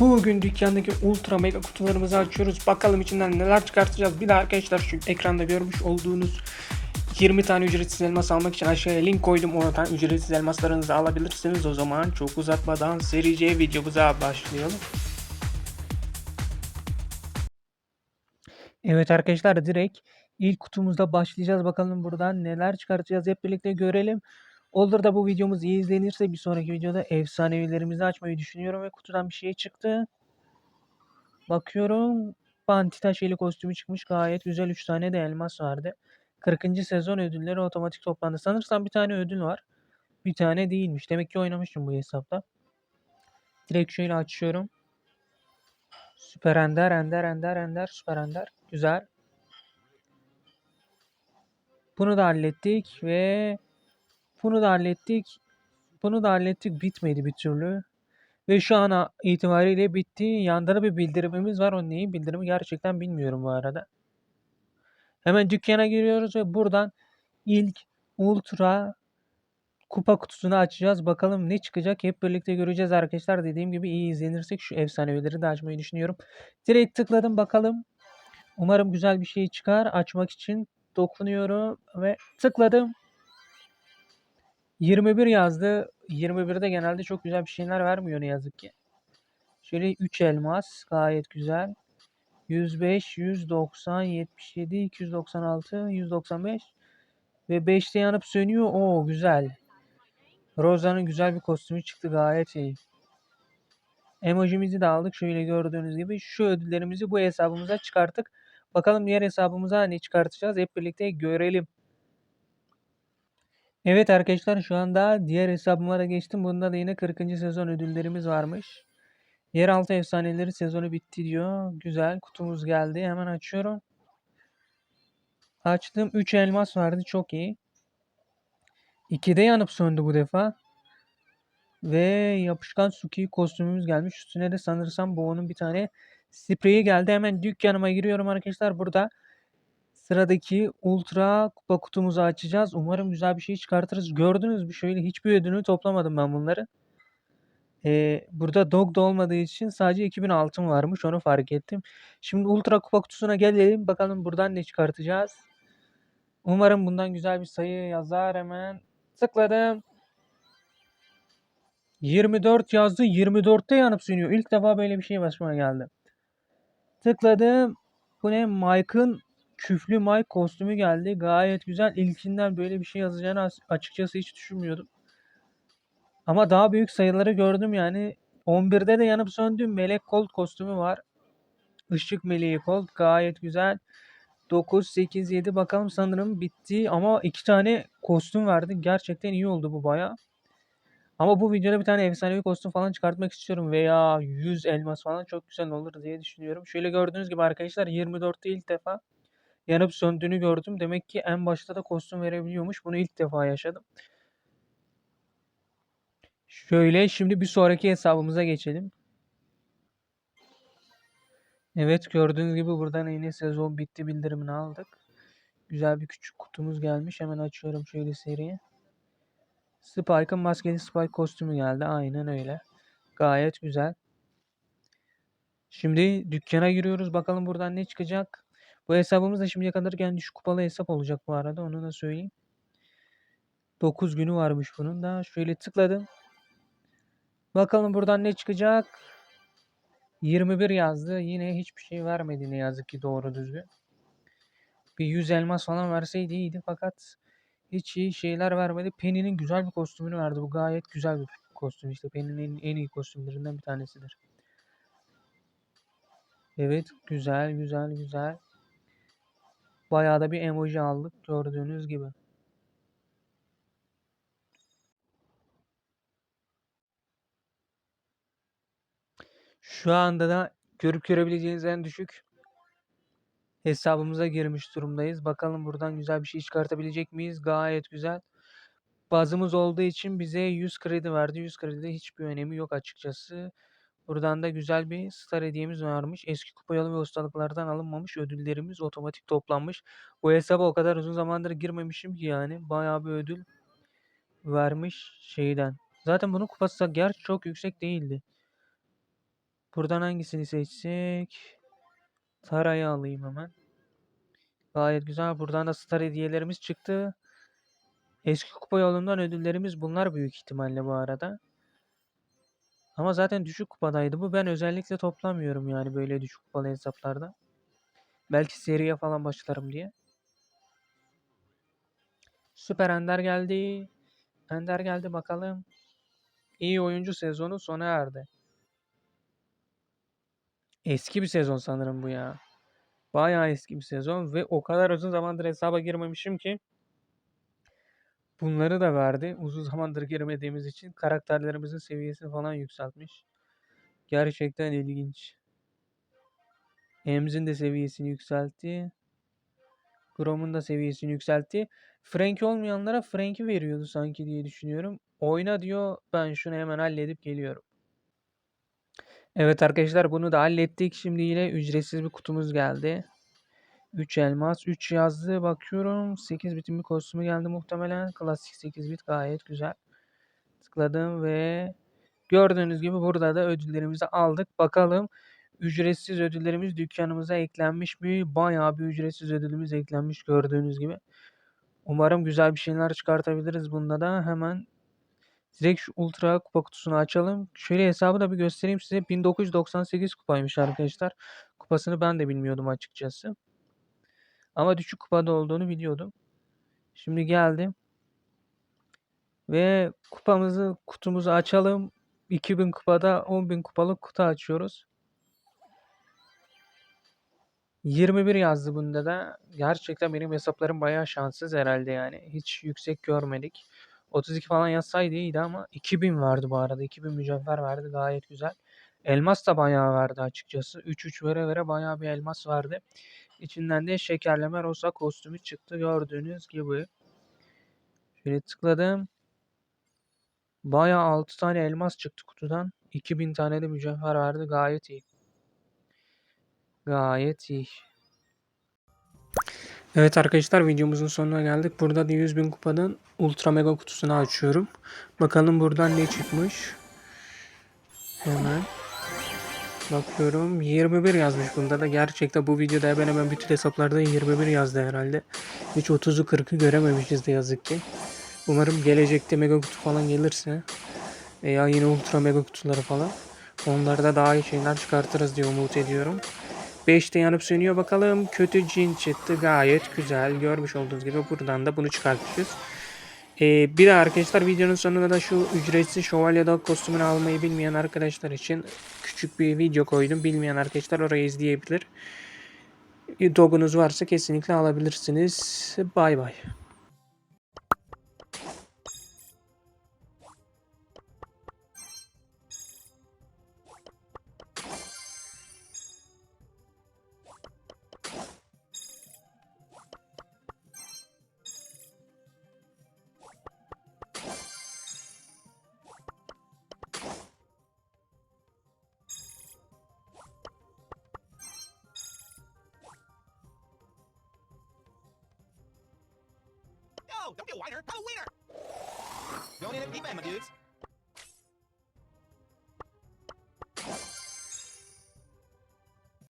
Bugün dükkandaki ultra mega kutularımızı açıyoruz. Bakalım içinden neler çıkartacağız. Bir de arkadaşlar şu ekranda görmüş olduğunuz 20 tane ücretsiz elmas almak için aşağıya link koydum. Oradan ücretsiz elmaslarınızı alabilirsiniz. O zaman çok uzatmadan serice videomuza başlayalım. Evet arkadaşlar direkt ilk kutumuzda başlayacağız. Bakalım buradan neler çıkartacağız hep birlikte görelim. Olur da bu videomuz iyi izlenirse bir sonraki videoda efsanevilerimizi açmayı düşünüyorum ve kutudan bir şey çıktı. Bakıyorum Pantita şeyli kostümü çıkmış gayet güzel 3 tane de elmas vardı. 40. sezon ödülleri otomatik toplandı. Sanırsam bir tane ödül var. Bir tane değilmiş. Demek ki oynamışım bu hesapta. Direkt şöyle açıyorum. Süper Ender, Ender, Ender, Ender, Süper Ender. Güzel. Bunu da hallettik ve bunu da hallettik. Bunu da hallettik. Bitmedi bir türlü. Ve şu an itibariyle bitti. Yanda da bir bildirimimiz var. O neyin bildirimi gerçekten bilmiyorum bu arada. Hemen dükkana giriyoruz ve buradan ilk ultra kupa kutusunu açacağız. Bakalım ne çıkacak hep birlikte göreceğiz arkadaşlar. Dediğim gibi iyi izlenirsek şu efsanevileri de açmayı düşünüyorum. Direkt tıkladım bakalım. Umarım güzel bir şey çıkar. Açmak için dokunuyorum ve tıkladım. 21 yazdı. 21'de genelde çok güzel bir şeyler vermiyor ne yazık ki. Şöyle 3 elmas gayet güzel. 105, 190, 77, 296, 195 ve 5'te yanıp sönüyor. Oo güzel. Rosa'nın güzel bir kostümü çıktı gayet iyi. Emojimizi de aldık. Şöyle gördüğünüz gibi şu ödüllerimizi bu hesabımıza çıkarttık. Bakalım diğer hesabımıza ne çıkartacağız hep birlikte görelim. Evet arkadaşlar şu anda diğer hesabıma da geçtim. Bunda da yine 40. sezon ödüllerimiz varmış. Yeraltı efsaneleri sezonu bitti diyor. Güzel kutumuz geldi. Hemen açıyorum. Açtım. 3 elmas vardı. Çok iyi. 2'de yanıp söndü bu defa. Ve yapışkan Suki kostümümüz gelmiş. Üstüne de sanırsam Bo'nun bir tane spreyi geldi. Hemen dükkanıma giriyorum arkadaşlar. Burada sıradaki ultra kupa kutumuzu açacağız. Umarım güzel bir şey çıkartırız. Gördünüz mü? Şöyle hiçbir ödülünü toplamadım ben bunları. Ee, burada dog da olmadığı için sadece 2000 altın varmış. Onu fark ettim. Şimdi ultra kupa kutusuna gelelim. Bakalım buradan ne çıkartacağız. Umarım bundan güzel bir sayı yazar. Hemen tıkladım. 24 yazdı. 24'te yanıp sönüyor. İlk defa böyle bir şey başıma geldi. Tıkladım. Bu ne? Mike'ın küflü Mike kostümü geldi. Gayet güzel. İlkinden böyle bir şey yazacağını açıkçası hiç düşünmüyordum. Ama daha büyük sayıları gördüm yani. 11'de de yanıp söndüm. Melek Colt kostümü var. Işık Meleği Colt. Gayet güzel. 9, 8, 7 bakalım sanırım bitti. Ama iki tane kostüm verdi. Gerçekten iyi oldu bu baya. Ama bu videoda bir tane efsanevi kostüm falan çıkartmak istiyorum. Veya 100 elmas falan çok güzel olur diye düşünüyorum. Şöyle gördüğünüz gibi arkadaşlar 24'te ilk defa yanıp söndüğünü gördüm. Demek ki en başta da kostüm verebiliyormuş. Bunu ilk defa yaşadım. Şöyle şimdi bir sonraki hesabımıza geçelim. Evet gördüğünüz gibi buradan yine sezon bitti bildirimini aldık. Güzel bir küçük kutumuz gelmiş. Hemen açıyorum şöyle seriye. Spike'ın maskeli Spike kostümü geldi. Aynen öyle. Gayet güzel. Şimdi dükkana giriyoruz. Bakalım buradan ne çıkacak. Bu hesabımız da şimdiye kadar en düşük kupalı hesap olacak bu arada. Onu da söyleyeyim. 9 günü varmış bunun da. Şöyle tıkladım. Bakalım buradan ne çıkacak. 21 yazdı. Yine hiçbir şey vermedi ne yazık ki doğru düzgün. Bir 100 elmas falan verseydi iyiydi fakat hiç iyi şeyler vermedi. Penny'nin güzel bir kostümünü verdi. Bu gayet güzel bir kostüm. İşte Penny'nin en iyi kostümlerinden bir tanesidir. Evet güzel güzel güzel. Bayağı da bir emoji aldık gördüğünüz gibi. Şu anda da görüp görebileceğiniz en düşük hesabımıza girmiş durumdayız. Bakalım buradan güzel bir şey çıkartabilecek miyiz? Gayet güzel. Bazımız olduğu için bize 100 kredi verdi. 100 kredide hiçbir önemi yok açıkçası. Buradan da güzel bir star hediyemiz varmış. Eski kupa yolu ve ustalıklardan alınmamış ödüllerimiz otomatik toplanmış. Bu hesaba o kadar uzun zamandır girmemişim ki yani. Bayağı bir ödül vermiş şeyden. Zaten bunun kupası da gerçi çok yüksek değildi. Buradan hangisini seçsek? Tara'yı alayım hemen. Gayet güzel. Buradan da star hediyelerimiz çıktı. Eski kupa yolundan ödüllerimiz bunlar büyük ihtimalle bu arada. Ama zaten düşük kupadaydı bu. Ben özellikle toplamıyorum yani böyle düşük kupalı hesaplarda. Belki seriye falan başlarım diye. Süper Ender geldi. Ender geldi bakalım. İyi oyuncu sezonu sona erdi. Eski bir sezon sanırım bu ya. Bayağı eski bir sezon ve o kadar uzun zamandır hesaba girmemişim ki bunları da verdi. Uzun zamandır girmediğimiz için karakterlerimizin seviyesini falan yükseltmiş. Gerçekten ilginç. Emz'in de seviyesini yükseltti. Grom'un da seviyesini yükseltti. Frank olmayanlara Frank'i veriyordu sanki diye düşünüyorum. Oyna diyor. Ben şunu hemen halledip geliyorum. Evet arkadaşlar bunu da hallettik. Şimdi yine ücretsiz bir kutumuz geldi. 3 elmas, 3 yazdı. Bakıyorum 8 bitim bir kostümü geldi muhtemelen. Klasik 8 bit gayet güzel. Tıkladım ve gördüğünüz gibi burada da ödüllerimizi aldık. Bakalım ücretsiz ödüllerimiz dükkanımıza eklenmiş mi? Bayağı bir ücretsiz ödülümüz eklenmiş gördüğünüz gibi. Umarım güzel bir şeyler çıkartabiliriz bunda da. Hemen direkt şu ultra kupa kutusunu açalım. Şöyle hesabı da bir göstereyim size. 1998 kupaymış arkadaşlar. Kupasını ben de bilmiyordum açıkçası. Ama düşük kupada olduğunu biliyordum. Şimdi geldim. Ve kupamızı kutumuzu açalım. 2000 kupada 10.000 kupalık kutu açıyoruz. 21 yazdı bunda da. Gerçekten benim hesaplarım bayağı şanssız herhalde yani. Hiç yüksek görmedik. 32 falan yazsaydı iyiydi ama 2000 verdi bu arada. 2000 mücevher verdi gayet güzel. Elmas da bayağı verdi açıkçası. 3-3 vere vere bayağı bir elmas verdi. İçinden de şekerleme rosa kostümü çıktı gördüğünüz gibi. Şöyle tıkladım. Bayağı 6 tane elmas çıktı kutudan. 2000 tane de mücevher verdi. Gayet iyi. Gayet iyi. Evet arkadaşlar videomuzun sonuna geldik. Burada da 100.000 kupadan ultra mega kutusunu açıyorum. Bakalım buradan ne çıkmış. Hemen. Bakıyorum 21 yazmış bunda da. Gerçekten bu videoda hemen hemen bütün hesaplarda 21 yazdı herhalde. Hiç 30'u 40'ı görememişiz de yazık ki. Umarım gelecekte mega kutu falan gelirse veya yine ultra mega kutuları falan onlarda daha iyi şeyler çıkartırız diye umut ediyorum. 5'te yanıp sönüyor bakalım. Kötü cin çıktı. Gayet güzel. Görmüş olduğunuz gibi buradan da bunu çıkartmışız. Ee, bir de arkadaşlar videonun sonunda da şu ücretsiz şövalye dog kostümünü almayı bilmeyen arkadaşlar için küçük bir video koydum. Bilmeyen arkadaşlar orayı izleyebilir. Dogunuz varsa kesinlikle alabilirsiniz. Bay bay. don't be a whiner, I'm a wiener! Don't interrupt me, my dudes.